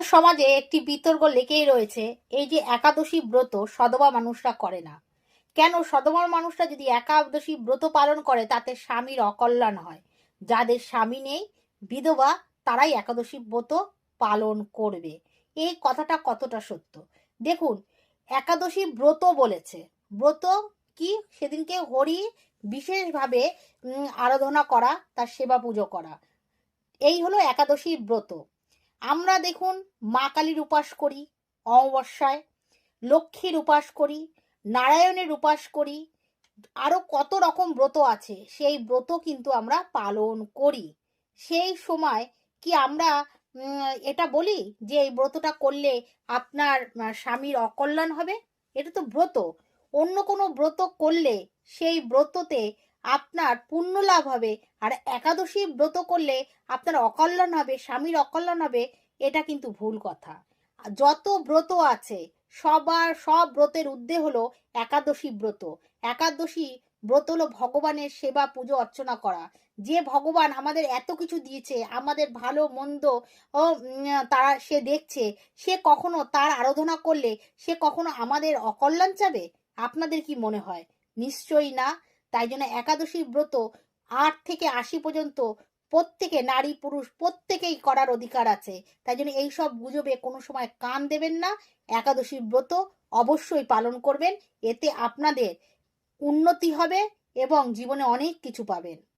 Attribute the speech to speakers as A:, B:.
A: সমাজে একটি বিতর্ক লেগেই রয়েছে, এই যে একাদশী ব্রত সদবা মানুষরা করে না। কেন সধবা মানুষরা যদি একাদশী ব্রত পালন করে, তাতে স্বামীর অকল্যাণ হয়। যাদের স্বামী নেই, বিধবা তারাই একাদশী ব্রত পালন করবে। এই কথাটা কতটা সত্য? দেখুন, একাদশী ব্রত বলেছে। ব্রত কি? সেদিনকে হরি বিশেষভাবে আরাধনা করা, তার সেবা পুজো করা। এই হলো একাদশীর ব্রত। আমরা দেখুন মা কালীর উপাস করি, অমাবস্যায়, লক্ষ্মীর উপাস করি, নারায়ণের উপাস করি, আরও কত রকম ব্রত আছে, সেই ব্রত কিন্তু আমরা পালন করি। সেই সময় কি আমরা এটা বলি যে এই ব্রতটা করলে আপনার স্বামীর অকল্যাণ হবে? এটা তো ব্রত। অন্য কোনো ব্রত করলে সেই ব্রততে আপনার পুণ্য লাভ হবে। আর একাদশী ব্রত করলে আপনার অকল্যাণ হবে, স্বামীর অকল্যাণ হবে, এটা কিন্তু ভুল কথা। যত ব্রত আছে, সবার সব ব্রতের উদ্দেশ্য হলো একাদশী ব্রত। একাদশী ব্রত হলো ভগবানের সেবা, পুজো, অর্চনা করা। যে ভগবান আমাদের এত কিছু দিয়েছে, আমাদের ভালো, মন্দ, ও তারা সে দেখছে, সে কখনো তার আরাধনা করলে সে কখনো আমাদের অকল্যাণ চাবে? আপনাদের কি মনে হয়? নিশ্চয়ই না। তাই জন্য একাদশী ব্রত আট থেকে আশি পর্যন্ত প্রত্যেকে নারী, পুরুষ প্রত্যেকেই করার অধিকার আছে। তাই জন্য এইসব গুজবে কোনো সময় কান দেবেন না। একাদশী ব্রত অবশ্যই পালন করবেন। এতে আপনাদের উন্নতি হবে এবং জীবনে অনেক কিছু পাবেন।